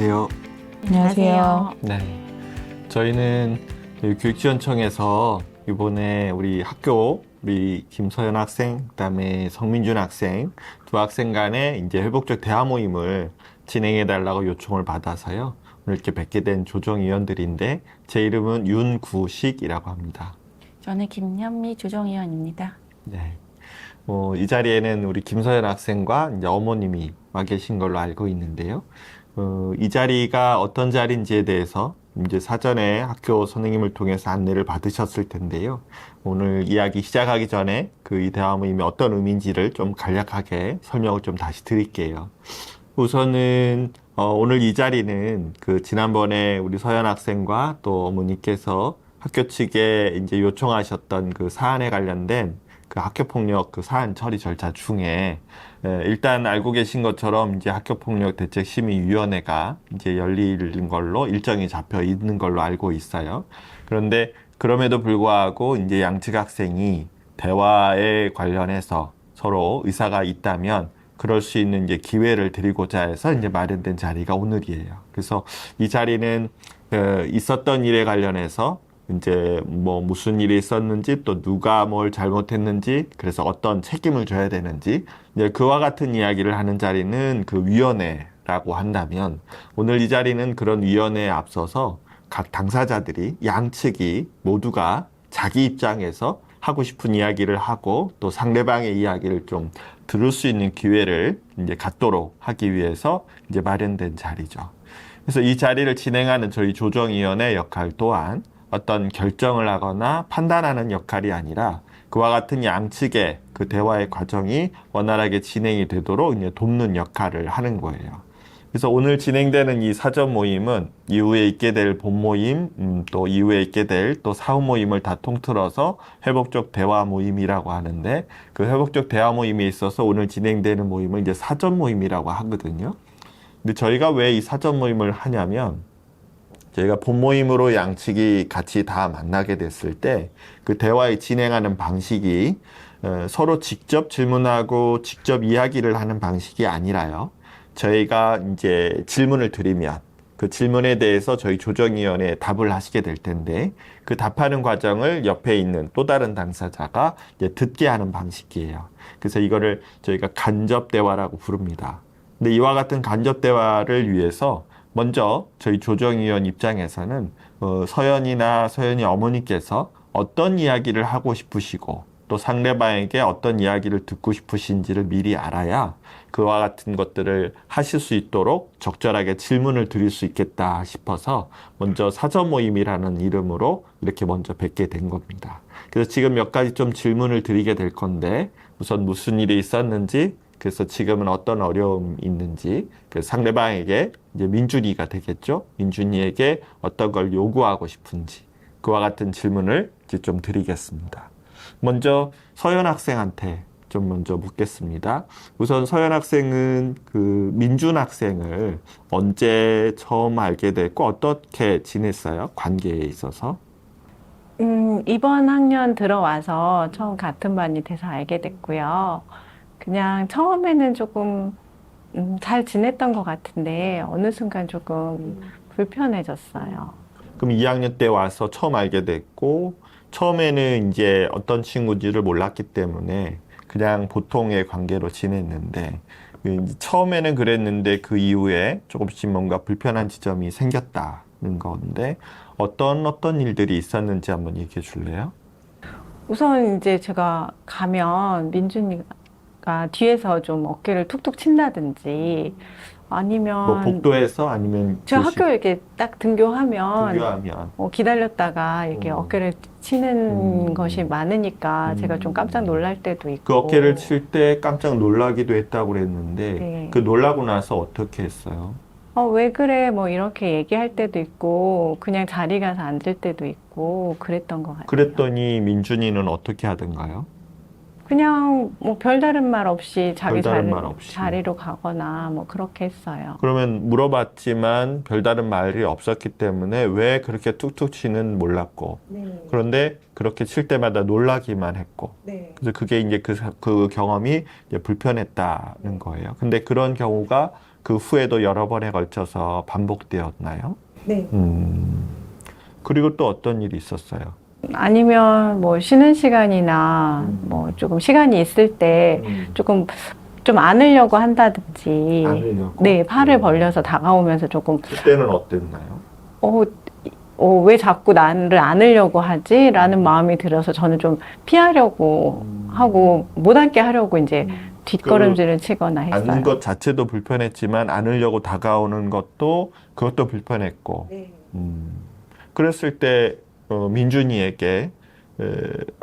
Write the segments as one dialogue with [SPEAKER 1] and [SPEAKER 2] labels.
[SPEAKER 1] 안녕하세요.
[SPEAKER 2] 안녕하세요.
[SPEAKER 3] 네. 저희는 이 교육지원청에서 이번에 우리 학교 우리 김서연 학생, 그다음에 성민준 학생 두 학생 간의 이제 회복적 대화 모임을 진행해 달라고 요청을 받아서요. 오늘 이렇게 뵙게 된 조정위원들인데 제 이름은 윤구식이라고 합니다.
[SPEAKER 2] 저는 김현미 조정위원입니다.
[SPEAKER 3] 네. 뭐, 이 자리에는 우리 김서연 학생과 이제 어머님이 와 계신 걸로 알고 있는데요. 어, 이 자리가 어떤 자리인지에 대해서 이제 사전에 학교 선생님을 통해서 안내를 받으셨을 텐데요. 오늘 이야기 시작하기 전에 그이 대화 모임이 어떤 의미인지를 좀 간략하게 설명을 좀 다시 드릴게요. 우선은 어, 오늘 이 자리는 그 지난번에 우리 서현 학생과 또 어머니께서 학교 측에 이제 요청하셨던 그 사안에 관련된 그 학교 폭력 그 사안 처리 절차 중에 에, 일단 알고 계신 것처럼 이제 학교 폭력 대책 심의 위원회가 이제 열리는 걸로 일정이 잡혀 있는 걸로 알고 있어요. 그런데 그럼에도 불구하고 이제 양측 학생이 대화에 관련해서 서로 의사가 있다면 그럴 수 있는 이제 기회를 드리고자 해서 이제 마련된 자리가 오늘이에요. 그래서 이 자리는 어, 있었던 일에 관련해서 이제 뭐 무슨 일이 있었는지 또 누가 뭘 잘못했는지 그래서 어떤 책임을 져야 되는지 이제 그와 같은 이야기를 하는 자리는 그 위원회라고 한다면 오늘 이 자리는 그런 위원회에 앞서서 각 당사자들이 양측이 모두가 자기 입장에서 하고 싶은 이야기를 하고 또 상대방의 이야기를 좀 들을 수 있는 기회를 이제 갖도록 하기 위해서 이제 마련된 자리죠. 그래서 이 자리를 진행하는 저희 조정위원회 역할 또한 어떤 결정을 하거나 판단하는 역할이 아니라 그와 같은 양측의 그 대화의 과정이 원활하게 진행이 되도록 이제 돕는 역할을 하는 거예요. 그래서 오늘 진행되는 이 사전 모임은 이후에 있게 될 본 모임, 음, 또 이후에 있게 될 또 사후 모임을 다 통틀어서 회복적 대화 모임이라고 하는데 그 회복적 대화 모임에 있어서 오늘 진행되는 모임을 이제 사전 모임이라고 하거든요. 근데 저희가 왜 이 사전 모임을 하냐면 저희가 본 모임으로 양측이 같이 다 만나게 됐을 때 그 대화에 진행하는 방식이 어, 서로 직접 질문하고 직접 이야기를 하는 방식이 아니라요. 저희가 이제 질문을 드리면 그 질문에 대해서 저희 조정위원회에 답을 하시게 될 텐데 그 답하는 과정을 옆에 있는 또 다른 당사자가 듣게 하는 방식이에요. 그래서 이거를 저희가 간접 대화라고 부릅니다. 근데 이와 같은 간접 대화를 위해서 먼저 저희 조정위원 입장에서는 어, 서연이나 서연이 어머니께서 어떤 이야기를 하고 싶으시고 또 상대방에게 어떤 이야기를 듣고 싶으신지를 미리 알아야 그와 같은 것들을 하실 수 있도록 적절하게 질문을 드릴 수 있겠다 싶어서 먼저 사전 모임이라는 이름으로 이렇게 먼저 뵙게 된 겁니다. 그래서 지금 몇 가지 좀 질문을 드리게 될 건데 우선 무슨 일이 있었는지 그래서 지금은 어떤 어려움이 있는지 그 상대방에게 이제 민준이가 되겠죠. 민준이에게 어떤 걸 요구하고 싶은지 그와 같은 질문을 이제 좀 드리겠습니다. 먼저 서현 학생한테 좀 먼저 묻겠습니다. 우선 서현 학생은 그 민준 학생을 언제 처음 알게 됐고 어떻게 지냈어요? 관계에 있어서?
[SPEAKER 2] 음, 이번 학년 들어와서 처음 같은 반이 돼서 알게 됐고요. 그냥 처음에는 조금 음, 잘 지냈던 것 같은데 어느 순간 조금 불편해졌어요.
[SPEAKER 3] 그럼 2학년 때 와서 처음 알게 됐고 처음에는 이제 어떤 친구인지를 몰랐기 때문에 그냥 보통의 관계로 지냈는데 그 처음에는 그랬는데 그 이후에 조금씩 뭔가 불편한 지점이 생겼다는 건데 어떤 어떤 일들이 있었는지 한번 얘기해 줄래요?
[SPEAKER 2] 우선 이제 제가 가면 민준이가 뒤에서 좀 어깨를 툭툭 친다든지 아니면
[SPEAKER 3] 뭐 복도에서 아니면
[SPEAKER 2] 제가
[SPEAKER 3] 교실,
[SPEAKER 2] 학교 이렇게 딱 등교하면
[SPEAKER 3] 등교하면
[SPEAKER 2] 어, 기다렸다가 이렇게
[SPEAKER 3] 음.
[SPEAKER 2] 어깨를 치는
[SPEAKER 3] 음.
[SPEAKER 2] 것이 많으니까 제가 좀 깜짝 놀랄 때도 있고
[SPEAKER 3] 그 어깨를 칠 때 깜짝 놀라기도 했다고 그랬는데
[SPEAKER 2] 네.
[SPEAKER 3] 그 놀라고 나서 어떻게 했어요?
[SPEAKER 2] 어, 왜 그래? 뭐 이렇게 얘기할 때도 있고 그냥 자리 가서 앉을 때도 있고 그랬던 것 같아요.
[SPEAKER 3] 그랬더니 민준이는 어떻게 하던가요?
[SPEAKER 2] 그냥 뭐 별다른 말 없이 자기
[SPEAKER 3] 별다른
[SPEAKER 2] 자리,
[SPEAKER 3] 말 없이.
[SPEAKER 2] 자리로 가거나 뭐 그렇게 했어요.
[SPEAKER 3] 그러면 물어봤지만 별다른 말이 없었기 때문에 왜 그렇게 툭툭 치는 몰랐고
[SPEAKER 2] 네.
[SPEAKER 3] 그런데 그렇게 칠 때마다 놀라기만 했고
[SPEAKER 2] 네.
[SPEAKER 3] 그래서 그게 이제 그, 사- 그 경험이 이제 불편했다는 거예요. 근데 그런 경우가 그 후에도 여러 번에 걸쳐서 반복되었나요?
[SPEAKER 2] 네.
[SPEAKER 3] 음. 그리고 또 어떤 일이 있었어요?
[SPEAKER 2] 아니면 뭐 쉬는 시간이나
[SPEAKER 3] 음.
[SPEAKER 2] 뭐 조금 시간이 있을 때
[SPEAKER 3] 음.
[SPEAKER 2] 조금 좀 안으려고 한다든지
[SPEAKER 3] 안으려고?
[SPEAKER 2] 네, 팔을
[SPEAKER 3] 음.
[SPEAKER 2] 벌려서 다가오면서 조금
[SPEAKER 3] 그때는 어땠나요?
[SPEAKER 2] 어, 어, 왜 자꾸 나를 안으려고 하지? 라는 마음이 들어서 저는 좀 피하려고
[SPEAKER 3] 음.
[SPEAKER 2] 하고 못 앉게 하려고 이제 뒷걸음질을 치거나 했어요.
[SPEAKER 3] 안는 것 자체도 불편했지만 안으려고 다가오는 것도 그것도 불편했고
[SPEAKER 2] 네.
[SPEAKER 3] 음. 그랬을 때 어, 민준이에게 에,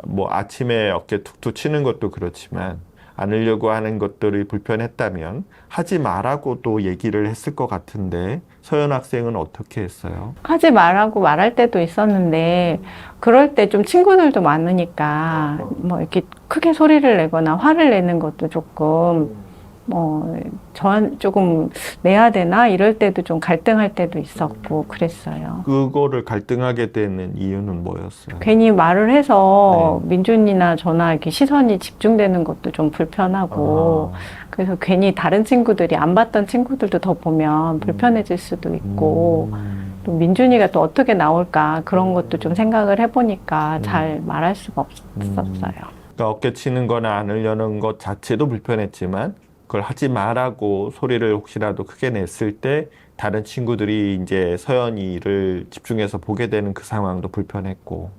[SPEAKER 3] 뭐 아침에 어깨 툭툭 치는 것도 그렇지만 안으려고 하는 것들이 불편했다면 하지 말라고도 얘기를 했을 것 같은데 서현 학생은 어떻게 했어요?
[SPEAKER 2] 하지 말라고 말할 때도 있었는데 그럴 때 좀 친구들도 많으니까 뭐 이렇게 크게 소리를 내거나 화를 내는 것도 조금 뭐 전 조금 내야 되나 이럴 때도 좀 갈등할 때도 있었고 그랬어요.
[SPEAKER 3] 그거를 갈등하게 되는 이유는 뭐였어요?
[SPEAKER 2] 괜히 말을 해서
[SPEAKER 3] 네.
[SPEAKER 2] 민준이나 저나 이렇게 시선이 집중되는 것도 좀 불편하고
[SPEAKER 3] 아,
[SPEAKER 2] 그래서 괜히 다른 친구들이 안 봤던 친구들도 더 보면 불편해질 수도 있고
[SPEAKER 3] 음.
[SPEAKER 2] 또 민준이가 또 어떻게 나올까 그런 것도 좀 생각을 해보니까
[SPEAKER 3] 음.
[SPEAKER 2] 잘 말할 수가 없었어요.
[SPEAKER 3] 그러니까 어깨 치는 거나 안으려는 것 자체도 불편했지만 그걸 하지 말라고 소리를 혹시라도 크게 냈을 때 다른 친구들이 이제 서연이를 집중해서 보게 되는 그 상황도 불편했고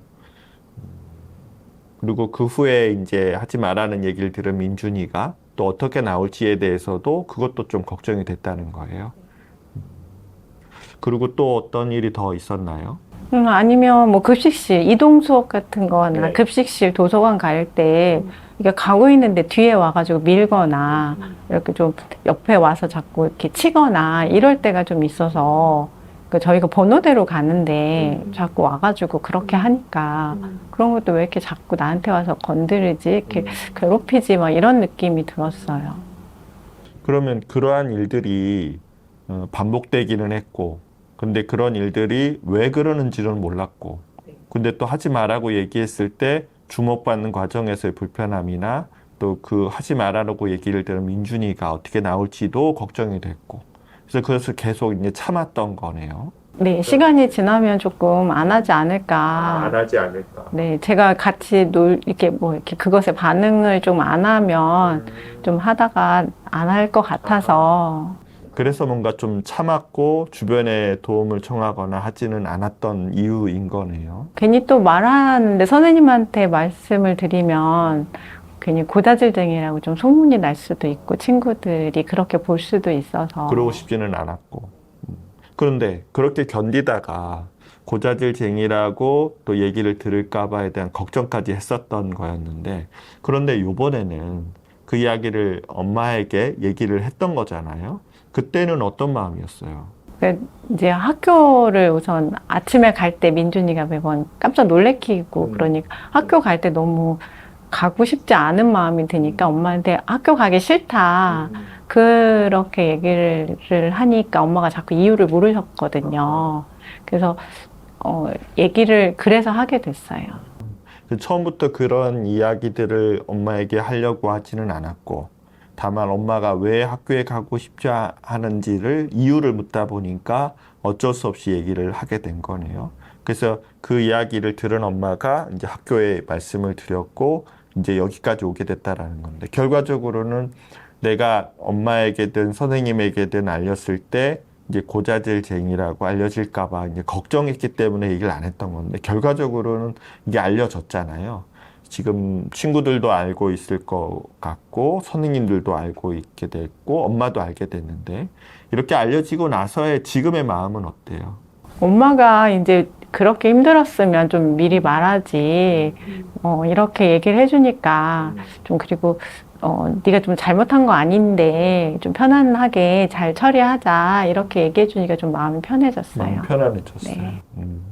[SPEAKER 3] 음, 그리고 그 후에 이제 하지 말라는 얘기를 들은 민준이가 또 어떻게 나올지에 대해서도 그것도 좀 걱정이 됐다는 거예요. 음. 그리고 또 어떤 일이 더 있었나요?
[SPEAKER 2] 음, 아니면 뭐 급식실 이동 수업 같은 거나
[SPEAKER 3] 네.
[SPEAKER 2] 급식실 도서관 갈 때 이게 가고 있는데 뒤에 와가지고 밀거나 이렇게 좀 옆에 와서 자꾸 이렇게 치거나 이럴 때가 좀 있어서 그 저희가 번호대로 가는데 자꾸 와가지고 그렇게 하니까 그런 것도 왜 이렇게 자꾸 나한테 와서 건드리지? 이렇게 괴롭히지? 막 이런 느낌이 들었어요.
[SPEAKER 3] 그러면 그러한 일들이 어, 반복되기는 했고, 근데 그런 일들이 왜 그러는지는 몰랐고, 근데 또 하지 말라고 얘기했을 때 주목받는 과정에서의 불편함이나 또 그 하지 말라고 얘기를 들은 민준이가 어떻게 나올지도 걱정이 됐고, 그래서 그것을 계속 이제 참았던 거네요.
[SPEAKER 2] 네, 시간이 지나면 조금 안 하지 않을까.
[SPEAKER 3] 하지 않을까.
[SPEAKER 2] 네, 제가 같이 놀, 이렇게 뭐, 이렇게 그것에 반응을 좀 안 하면 좀 하다가 안 할 것 같아서.
[SPEAKER 3] 그래서 뭔가 좀 참았고 주변에 도움을 청하거나 하지는 않았던 이유인 거네요.
[SPEAKER 2] 괜히 또 말하는데 선생님한테 말씀을 드리면 괜히 고자질쟁이라고 좀 소문이 날 수도 있고 친구들이 그렇게 볼 수도 있어서.
[SPEAKER 3] 그러고 싶지는 않았고. 음. 그런데 그렇게 견디다가 고자질쟁이라고 또 얘기를 들을까봐에 대한 걱정까지 했었던 거였는데, 그런데 요번에는 그 이야기를 엄마에게 얘기를 했던 거잖아요. 그때는 어떤 마음이었어요?
[SPEAKER 2] 그 이제 학교를 우선 아침에 갈 때 민준이가 매번 깜짝 놀래키고
[SPEAKER 3] 음.
[SPEAKER 2] 그러니까 학교 갈 때 너무 가고 싶지 않은 마음이 드니까 엄마한테 학교 가기 싫다. 그렇게 얘기를 하니까 엄마가 자꾸 이유를 물으셨거든요. 그래서 어, 얘기를 그래서 하게 됐어요.
[SPEAKER 3] 그 처음부터 그런 이야기들을 엄마에게 하려고 하지는 않았고, 다만 엄마가 왜 학교에 가고 싶지 않은지를 이유를 묻다 보니까 어쩔 수 없이 얘기를 하게 된 거네요. 그래서 그 이야기를 들은 엄마가 이제 학교에 말씀을 드렸고, 이제 여기까지 오게 됐다라는 건데, 결과적으로는 내가 엄마에게든 선생님에게든 알렸을 때 이제 고자질쟁이라고 알려질까봐 이제 걱정했기 때문에 얘기를 안 했던 건데, 결과적으로는 이게 알려졌잖아요. 지금 친구들도 알고 있을 것 같고 선생님들도 알고 있게 됐고 엄마도 알게 됐는데 이렇게 알려지고 나서의 지금의 마음은 어때요?
[SPEAKER 2] 엄마가 이제 그렇게 힘들었으면 좀 미리 말하지. 어, 이렇게 얘기를 해주니까 좀 그리고 어, 네가 좀 잘못한 거 아닌데 좀 편안하게 잘 처리하자 이렇게 얘기해 주니까 좀 마음이 편해졌어요.
[SPEAKER 3] 마음 편안해졌어요.
[SPEAKER 2] 네.
[SPEAKER 3] 음.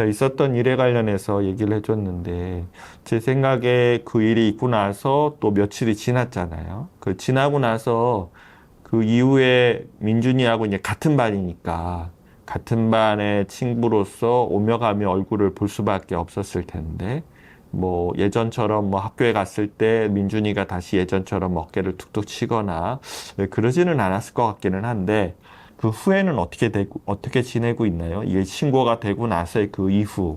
[SPEAKER 3] 자 있었던 일에 관련해서 얘기를 해줬는데 제 생각에 그 일이 있고 나서 또 며칠이 지났잖아요. 그 지나고 나서 그 이후에 민준이하고 이제 같은 반이니까 같은 반의 친구로서 오며 가며 얼굴을 볼 수밖에 없었을 텐데 뭐 예전처럼 뭐 학교에 갔을 때 민준이가 다시 예전처럼 어깨를 툭툭 치거나 네, 그러지는 않았을 것 같기는 한데 그 후에는 어떻게 되고 어떻게 지내고 있나요? 이게 신고가 되고 나서의 그 이후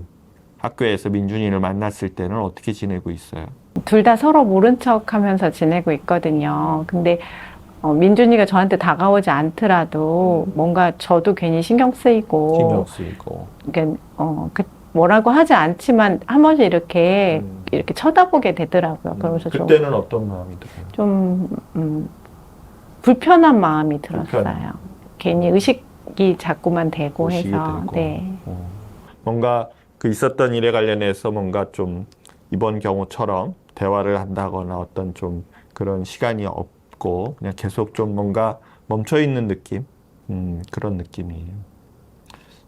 [SPEAKER 3] 학교에서 민준이를 만났을 때는 어떻게 지내고 있어요?
[SPEAKER 2] 둘 다 서로 모른 척 하면서 지내고 있거든요. 근데 어, 민준이가 저한테 다가오지 않더라도 뭔가 저도 괜히 신경 쓰이고,
[SPEAKER 3] 신경 쓰이고.
[SPEAKER 2] 그러니까 어, 그 뭐라고 하지 않지만 한 번씩 이렇게
[SPEAKER 3] 음.
[SPEAKER 2] 이렇게 쳐다보게 되더라고요. 그러면서 좀,
[SPEAKER 3] 그때는 어떤 마음이 들어요?
[SPEAKER 2] 좀 음, 불편한 마음이 들었어요.
[SPEAKER 3] 불편.
[SPEAKER 2] 괜히 의식이 자꾸만 되고
[SPEAKER 3] 의식이
[SPEAKER 2] 해서,
[SPEAKER 3] 들고.
[SPEAKER 2] 네.
[SPEAKER 3] 어. 뭔가 그 있었던 일에 관련해서 뭔가 좀 이번 경우처럼 대화를 한다거나 어떤 좀 그런 시간이 없고 그냥 계속 좀 뭔가 멈춰 있는 느낌, 음, 그런 느낌이에요.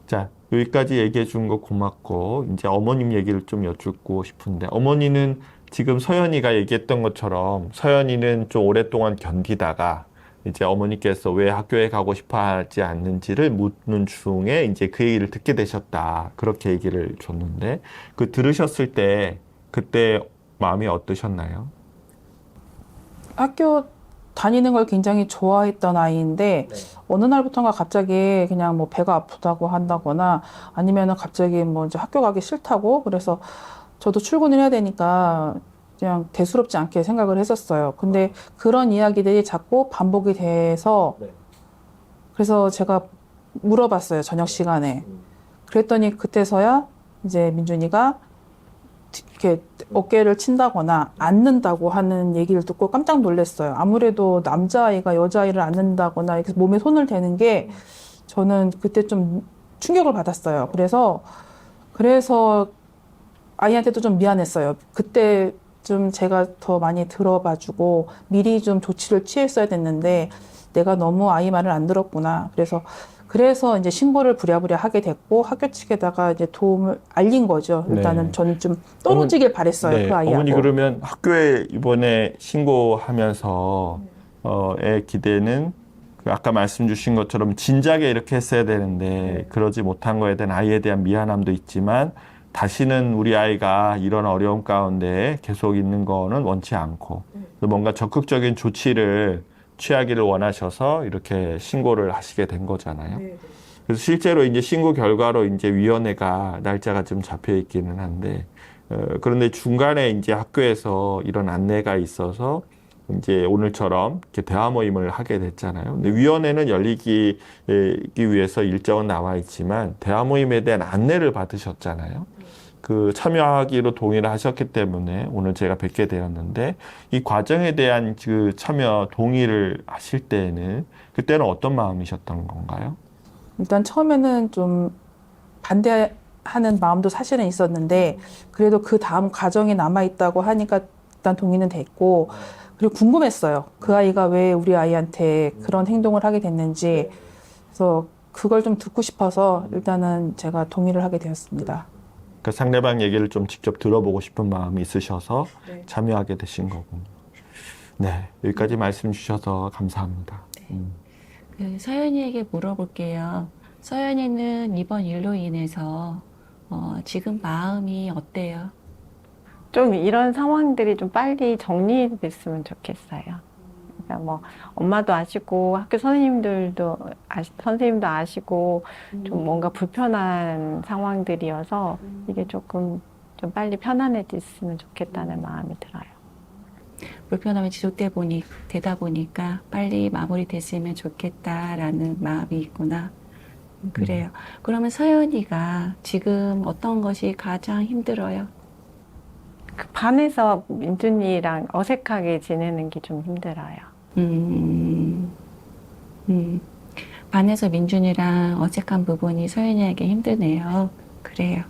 [SPEAKER 3] 자, 여기까지 얘기해 준 거 고맙고 이제 어머님 얘기를 좀 여쭙고 싶은데 어머니는 지금 서연이가 얘기했던 것처럼 서연이는 좀 오랫동안 견디다가 이제 어머니께서 왜 학교에 가고 싶어 하지 않는지를 묻는 중에 이제 그 얘기를 듣게 되셨다. 그렇게 얘기를 줬는데 그 들으셨을 때 그때 마음이 어떠셨나요?
[SPEAKER 1] 학교 다니는 걸 굉장히 좋아했던 아이인데 어느 날부터가 갑자기 그냥 뭐 배가 아프다고 한다거나 아니면은 갑자기 뭐 이제 학교 가기 싫다고 그래서 저도 출근을 해야 되니까 그냥 대수롭지 않게 생각을 했었어요. 근데 그런 이야기들이 자꾸 반복이 돼서
[SPEAKER 3] 네.
[SPEAKER 1] 그래서 제가 물어봤어요. 저녁 시간에. 그랬더니 그때서야 이제 민준이가 이렇게 어깨를 친다거나 앉는다고 하는 얘기를 듣고 깜짝 놀랐어요. 아무래도 남자아이가 여자아이를 앉는다거나 이렇게 몸에 손을 대는 게 저는 그때 좀 충격을 받았어요. 그래서 그래서 아이한테도 좀 미안했어요. 그때 좀 제가 더 많이 들어봐주고 미리 좀 조치를 취했어야 됐는데 내가 너무 아이 말을 안 들었구나. 그래서 그래서 이제 신고를 부랴부랴 하게 됐고 학교 측에다가 이제 도움을 알린 거죠. 일단은
[SPEAKER 3] 네.
[SPEAKER 1] 저는 좀 떨어지길 바랬어요.
[SPEAKER 3] 네,
[SPEAKER 1] 그 아이하고.
[SPEAKER 3] 어머니 그러면 학교에 이번에 신고하면서 어, 애 기대는 그 아까 말씀 주신 것처럼 진작에 이렇게 했어야 되는데 그러지 못한 거에 대한 아이에 대한 미안함도 있지만 다시는 우리 아이가 이런 어려움 가운데 계속 있는 거는 원치 않고 뭔가 적극적인 조치를 취하기를 원하셔서 이렇게 신고를 하시게 된 거잖아요. 그래서 실제로 이제 신고 결과로 이제 위원회가 날짜가 좀 잡혀 있기는 한데 어, 그런데 중간에 이제 학교에서 이런 안내가 있어서 이제 오늘처럼 이렇게 대화 모임을 하게 됐잖아요. 근데 위원회는 열리기 위해서 일정은 나와 있지만 대화 모임에 대한 안내를 받으셨잖아요. 그 참여하기로 동의를 하셨기 때문에 오늘 제가 뵙게 되었는데 이 과정에 대한 그 참여 동의를 하실 때에는 그때는 어떤 마음이셨던 건가요?
[SPEAKER 1] 일단 처음에는 좀 반대하는 마음도 사실은 있었는데 그래도 그 다음 과정이 남아 있다고 하니까 일단 동의는 됐고 그리고 궁금했어요. 그 아이가 왜 우리 아이한테 그런 행동을 하게 됐는지 그래서 그걸 좀 듣고 싶어서 일단은 제가 동의를 하게 되었습니다.
[SPEAKER 3] 그 상대방 얘기를 좀 직접 들어보고 싶은 마음이 있으셔서
[SPEAKER 1] 네.
[SPEAKER 3] 참여하게 되신 거군요. 네, 여기까지 말씀 주셔서 감사합니다. 음.
[SPEAKER 4] 그 서연이에게 물어볼게요. 서연이는 이번 일로 인해서 어, 지금 마음이 어때요?
[SPEAKER 2] 좀 이런 상황들이 좀 빨리 정리됐으면 좋겠어요. 그러니까 뭐 엄마도 아시고 학교 선생님들도 아시, 선생님도 아시고 좀 뭔가 불편한 상황들이어서 이게 조금 좀 빨리 편안해졌으면 좋겠다는 마음이 들어요.
[SPEAKER 4] 불편함이 지속돼 보니 되다 보니까 빨리 마무리됐으면 좋겠다라는 마음이 있구나. 음, 그래요. 그러면 서연이가 지금 어떤 것이 가장 힘들어요?
[SPEAKER 2] 그 반에서 민준이랑 어색하게 지내는 게 좀 힘들어요.
[SPEAKER 4] 음, 음, 반에서 민준이랑 어색한 부분이 서연이에게 힘드네요. 그래요.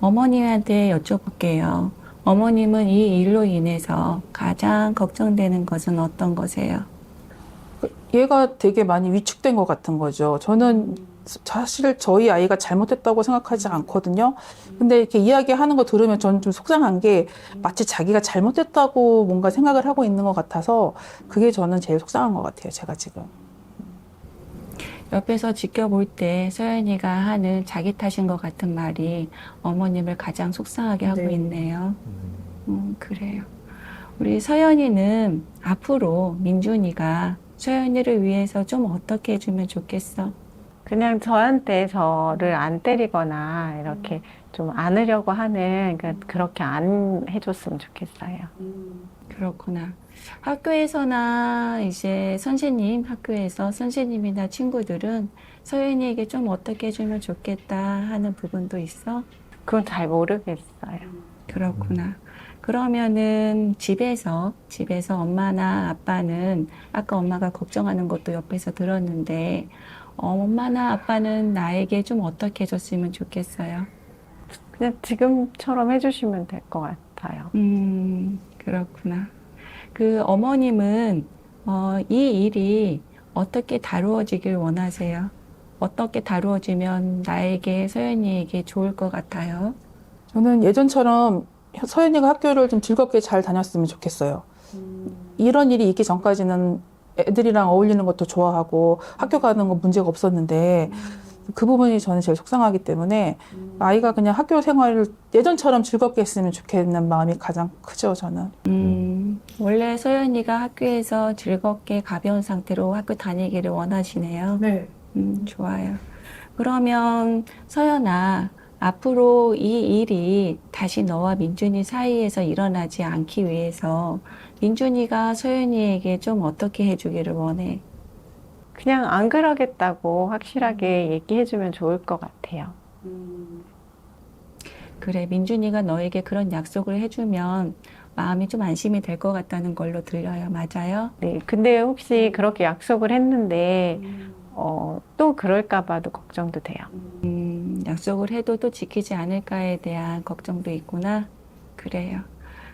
[SPEAKER 4] 어머님한테 여쭤볼게요. 어머님은 이 일로 인해서 가장 걱정되는 것은 어떤 것이에요?
[SPEAKER 1] 얘가 되게 많이 위축된 것 같은 거죠. 저는 사실 저희 아이가 잘못했다고 생각하지 않거든요. 근데 이렇게 이야기하는 거 들으면 저는 좀 속상한 게 마치 자기가 잘못했다고 뭔가 생각을 하고 있는 것 같아서 그게 저는 제일 속상한 것 같아요. 제가 지금.
[SPEAKER 4] 옆에서 지켜볼 때 서연이가 하는 자기 탓인 것 같은 말이 어머님을 가장 속상하게 하고
[SPEAKER 1] 네.
[SPEAKER 4] 있네요.
[SPEAKER 3] 음.
[SPEAKER 4] 그래요. 우리 서연이는 앞으로 민준이가 서연이를 위해서 좀 어떻게 해주면 좋겠어?
[SPEAKER 2] 그냥 저한테 저를 안 때리거나 이렇게 좀 안으려고 하는 그러니까 그렇게 안 해줬으면 좋겠어요.
[SPEAKER 4] 그렇구나. 학교에서나 이제 선생님, 학교에서 선생님이나 친구들은 서연이에게 좀 어떻게 해주면 좋겠다 하는 부분도 있어?
[SPEAKER 2] 그건 잘 모르겠어요.
[SPEAKER 4] 그렇구나. 그러면은 집에서, 집에서 엄마나 아빠는 아까 엄마가 걱정하는 것도 옆에서 들었는데, 어, 엄마나 아빠는 나에게 좀 어떻게 해줬으면 좋겠어요?
[SPEAKER 2] 그냥 지금처럼 해주시면 될 것 같아요.
[SPEAKER 4] 음, 그렇구나. 그 어머님은 어, 이 일이 어떻게 다루어지길 원하세요? 어떻게 다루어지면 나에게 서연이에게 좋을 것 같아요?
[SPEAKER 1] 저는 예전처럼 서연이가 학교를 좀 즐겁게 잘 다녔으면 좋겠어요. 이런 일이 있기 전까지는 애들이랑 어울리는 것도 좋아하고 학교 가는 거 문제가 없었는데 그 부분이 저는 제일 속상하기 때문에 아이가 그냥 학교 생활을 예전처럼 즐겁게 했으면 좋겠는 마음이 가장 크죠, 저는.
[SPEAKER 4] 음, 원래 서연이가 학교에서 즐겁게 가벼운 상태로 학교 다니기를 원하시네요.
[SPEAKER 1] 네.
[SPEAKER 4] 음, 좋아요. 그러면 서연아, 앞으로 이 일이 다시 너와 민준이 사이에서 일어나지 않기 위해서 민준이가 서연이에게 좀 어떻게 해주기를 원해?
[SPEAKER 2] 그냥 안 그러겠다고 확실하게 얘기해주면 좋을 것 같아요.
[SPEAKER 4] 그래, 민준이가 너에게 그런 약속을 해주면 마음이 좀 안심이 될 것 같다는 걸로 들려요. 맞아요?
[SPEAKER 2] 네, 근데 혹시 그렇게 약속을 했는데 어, 또 그럴까 봐도 걱정도 돼요.
[SPEAKER 4] 음, 약속을 해도 또 지키지 않을까에 대한 걱정도 있구나. 그래요.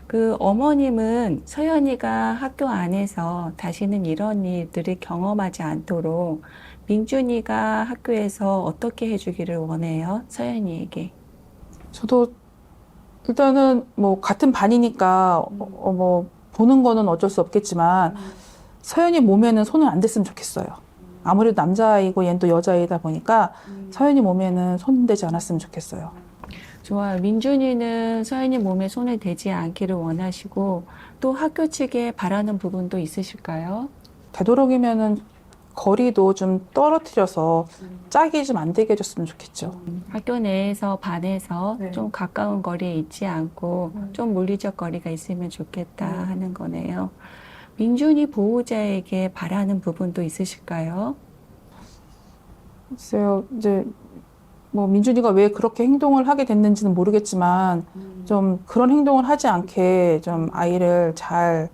[SPEAKER 4] 그 어머님은 서연이가 학교 안에서 다시는 이런 일들을 경험하지 않도록 민준이가 학교에서 어떻게 해주기를 원해요? 서연이에게.
[SPEAKER 1] 저도 일단은 뭐 같은 반이니까 어, 어, 뭐 보는 거는 어쩔 수 없겠지만 서연이 몸에는 손을 안 댔으면 좋겠어요. 아무래도 남자아이고 얘는 또 여자아이다 보니까 서연이 몸에는 손 대지 않았으면 좋겠어요.
[SPEAKER 4] 좋아요. 민준이는 서연이 몸에 손을 대지 않기를 원하시고 또 학교 측에 바라는 부분도 있으실까요?
[SPEAKER 1] 되도록이면은 거리도 좀 떨어뜨려서 짝이 좀 안 되게 해줬으면 좋겠죠.
[SPEAKER 4] 학교 내에서 반에서
[SPEAKER 1] 네.
[SPEAKER 4] 좀 가까운 거리에 있지 않고
[SPEAKER 1] 음.
[SPEAKER 4] 좀 물리적 거리가 있으면 좋겠다 하는 거네요. 민준이 보호자에게 바라는 부분도 있으실까요?
[SPEAKER 1] 글쎄요, 이제 뭐 민준이가 왜 그렇게 행동을 하게 됐는지는 모르겠지만 좀 그런 행동을 하지 않게 좀 아이를 잘,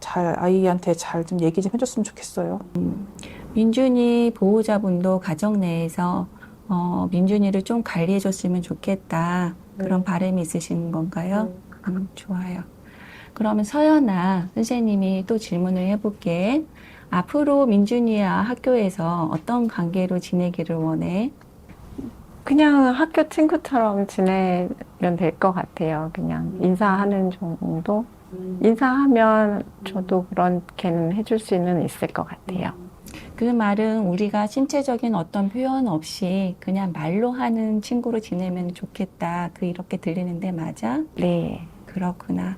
[SPEAKER 1] 잘 아이한테 잘 좀 얘기 좀 해줬으면 좋겠어요.
[SPEAKER 4] 민준이 보호자분도 가정 내에서 어, 민준이를 좀 관리해줬으면 좋겠다 그런 바람이 있으신 건가요? 음, 좋아요. 그러면 서연아 선생님이 또 질문을 해볼게. 앞으로 민준이와 학교에서 어떤 관계로 지내기를 원해?
[SPEAKER 2] 그냥 학교 친구처럼 지내면 될 것 같아요. 그냥 인사하는 정도? 인사하면 저도 그렇게는 해줄 수는 있을 것 같아요.
[SPEAKER 4] 그 말은 우리가 신체적인 어떤 표현 없이 그냥 말로 하는 친구로 지내면 좋겠다. 그 이렇게 들리는데 맞아?
[SPEAKER 2] 네.
[SPEAKER 4] 그렇구나.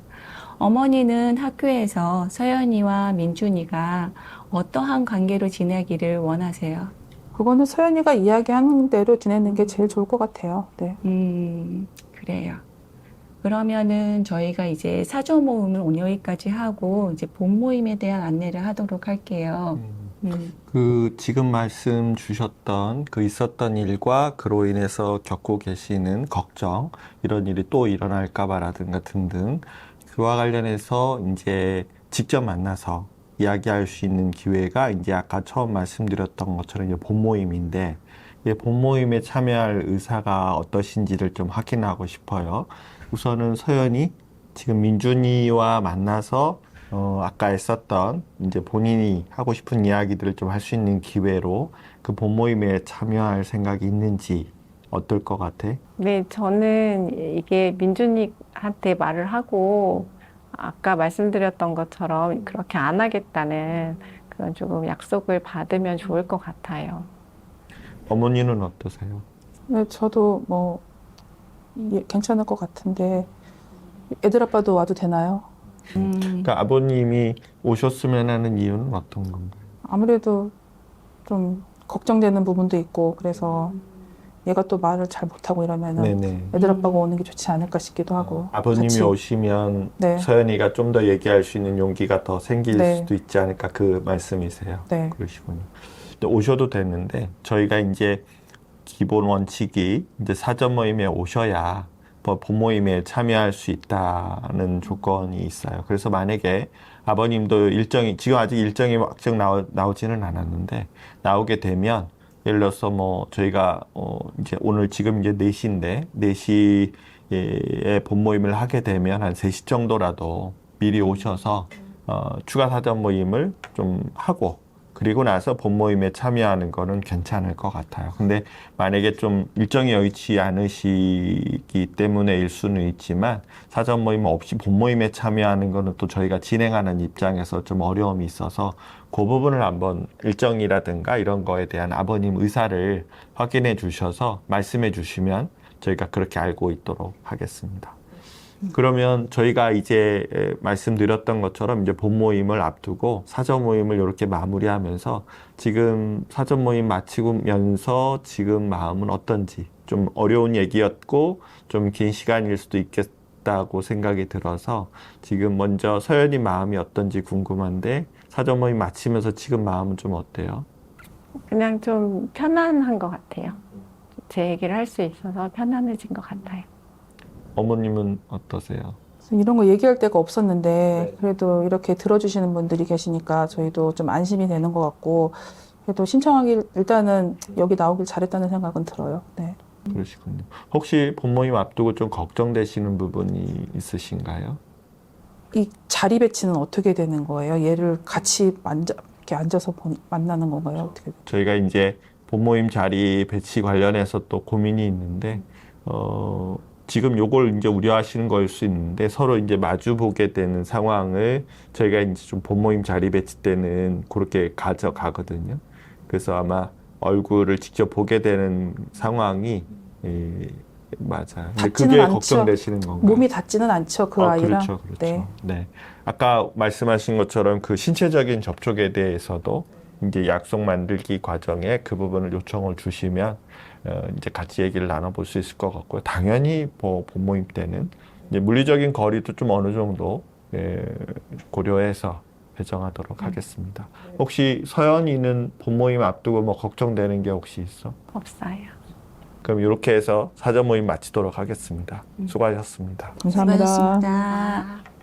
[SPEAKER 4] 어머니는 학교에서 서연이와 민준이가 어떠한 관계로 지내기를 원하세요?
[SPEAKER 1] 그거는 서연이가 이야기하는 대로 지내는 게 제일 좋을 것 같아요. 네.
[SPEAKER 4] 음, 그래요. 그러면은 저희가 이제 사조 모임을 오늘 여기까지 하고 이제 본 모임에 대한 안내를 하도록 할게요. 음,
[SPEAKER 3] 그 지금 말씀 주셨던 그 있었던 일과 그로 인해서 겪고 계시는 걱정 이런 일이 또 일어날까봐라든가 등등 그와 관련해서 이제 직접 만나서 이야기할 수 있는 기회가 이제 아까 처음 말씀드렸던 것처럼 이제 본 모임인데 이 본모임에 참여할 의사가 어떠신지를 좀 확인하고 싶어요. 우선은 서연이 지금 민준이와 만나서 어, 아까 했었던 이제 본인이 하고 싶은 이야기들을 좀 할 수 있는 기회로 그 본 모임에 참여할 생각이 있는지 어떨 것 같아?
[SPEAKER 2] 네, 저는 이게 민준이한테 말을 하고 아까 말씀드렸던 것처럼 그렇게 안 하겠다는 그런 조금 약속을 받으면 좋을 것 같아요.
[SPEAKER 3] 어머니는 어떠세요?
[SPEAKER 1] 네, 저도 뭐 예, 괜찮을 것 같은데 애들 아빠도 와도 되나요?
[SPEAKER 4] 음,
[SPEAKER 3] 그러니까 아버님이 오셨으면 하는 이유는 어떤 건가요?
[SPEAKER 1] 아무래도 좀 걱정되는 부분도 있고 그래서 얘가 또 말을 잘 못하고 이러면은
[SPEAKER 3] 네네.
[SPEAKER 1] 애들 아빠가 오는 게 좋지 않을까 싶기도 하고
[SPEAKER 3] 아버님이
[SPEAKER 1] 같이.
[SPEAKER 3] 오시면
[SPEAKER 1] 네.
[SPEAKER 3] 서연이가 좀 더 얘기할 수 있는 용기가 더 생길
[SPEAKER 1] 네.
[SPEAKER 3] 수도 있지 않을까 그 말씀이세요.
[SPEAKER 1] 네.
[SPEAKER 3] 그러시군요. 오셔도 되는데 저희가 이제 기본 원칙이 이제 사전 모임에 오셔야 뭐 본모임에 참여할 수 있다는 조건이 있어요. 그래서 만약에 아버님도 일정이 지금 아직 일정이 확정 나오, 나오지는 않았는데 나오게 되면 예를 들어서 뭐 저희가 어 이제 오늘 지금 이제 4시인데 4시에 본 모임을 하게 되면 한 3시 정도라도 미리 오셔서 어 추가 사전 모임을 좀 하고 그리고 나서 본 모임에 참여하는 거는 괜찮을 것 같아요. 근데 만약에 좀 일정이 여의치 않으시기 때문에일 수는 있지만 사전 모임 없이 본 모임에 참여하는 거는 또 저희가 진행하는 입장에서 좀 어려움이 있어서 그 부분을 한번 일정이라든가 이런 거에 대한 아버님 의사를 확인해 주셔서 말씀해 주시면 저희가 그렇게 알고 있도록 하겠습니다. 그러면 저희가 이제 에, 말씀드렸던 것처럼 이제 본 모임을 앞두고 사전 모임을 이렇게 마무리하면서 지금 사전 모임 마치면서 지금 마음은 어떤지 좀 어려운 얘기였고 좀 긴 시간일 수도 있겠다고 생각이 들어서 지금 먼저 서연이 마음이 어떤지 궁금한데 사전 모임 마치면서 지금 마음은 좀 어때요?
[SPEAKER 2] 그냥 좀 편안한 것 같아요. 제 얘기를 할 수 있어서 편안해진 것 같아요.
[SPEAKER 3] 어머님은 어떠세요?
[SPEAKER 1] 이런 거 얘기할 데가 없었는데 그래도 이렇게 들어주시는 분들이 계시니까 저희도 좀 안심이 되는 것 같고 그래도 신청하기 일단은 여기 나오길 잘했다는 생각은 들어요. 네.
[SPEAKER 3] 그러시군요. 혹시 본모임 앞두고 좀 걱정되시는 부분이 있으신가요?
[SPEAKER 1] 이 자리 배치는 어떻게 되는 거예요? 얘를 같이 앉아, 이렇게 앉아서 본- 만나는 건가요? 어떻게?
[SPEAKER 3] 저희가 이제 본모임 자리 배치 관련해서 또 고민이 있는데 어 지금 요걸 이제 우려하시는 거일 수 있는데 서로 이제 마주 보게 되는 상황을 저희가 이제 좀 본모임 자리 배치 때는 그렇게 가져가거든요. 그래서 아마 얼굴을 직접 보게 되는 상황이 예, 맞아요. 근데 그게
[SPEAKER 1] 않죠.
[SPEAKER 3] 걱정되시는 건가요?
[SPEAKER 1] 몸이 닿지는 않죠 그
[SPEAKER 3] 어,
[SPEAKER 1] 아이랑.
[SPEAKER 3] 그렇죠, 그렇죠.
[SPEAKER 1] 네.
[SPEAKER 3] 네. 아까 말씀하신 것처럼 그 신체적인 접촉에 대해서도 이제 약속 만들기 과정에 그 부분을 요청을 주시면 어, 이제 같이 얘기를 나눠볼 수 있을 것 같고요. 당연히 뭐 본모임 때는 이제 물리적인 거리도 좀 어느 정도 예, 고려해서 배정하도록 하겠습니다. 혹시 서연이는 본모임 앞두고 뭐 걱정되는 게 혹시 있어?
[SPEAKER 2] 없어요.
[SPEAKER 3] 그럼 이렇게 해서 사전 모임 마치도록 하겠습니다. 수고하셨습니다.
[SPEAKER 1] 감사합니다.
[SPEAKER 4] 수고하셨습니다.